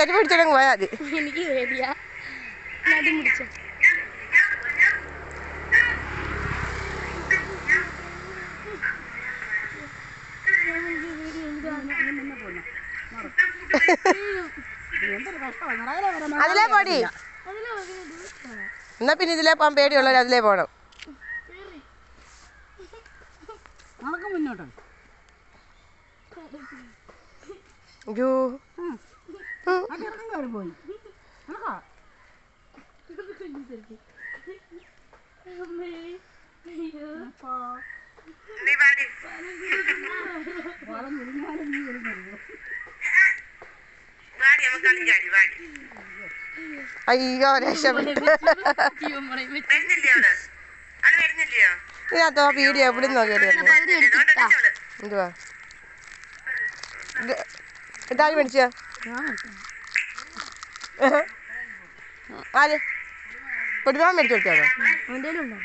ചെടി പിടിച്ചോടങ്ങ് പോയാൽ മതി. എനിക്ക് പേടിയാ. നടി അതിലേ പോടി. എന്നാ പിന്നെ ഇതിലേ പോകാൻ പേടിയുള്ളവർ അതിലേ പോണം. മുന്നോട്ട്. അയ്യോ. ചെറുക്കൻ കയറി പോയി നടക്കാ വളം മുരിഞ്ഞാലും നീ വരുന്നുള്ളൂ അയ്യോ രക്ഷപ്പെട്ടു. ഇതിനകത്തോ വീഡിയോ എവിടെ നോക്കി എന്തുവാ? ഇത് ഇതാര് മേടിച്ച ആര്? പൊടിമാൻ മേടിച്ചു കൊടുത്താണോ എന്തെങ്കിലും ഉണ്ടോ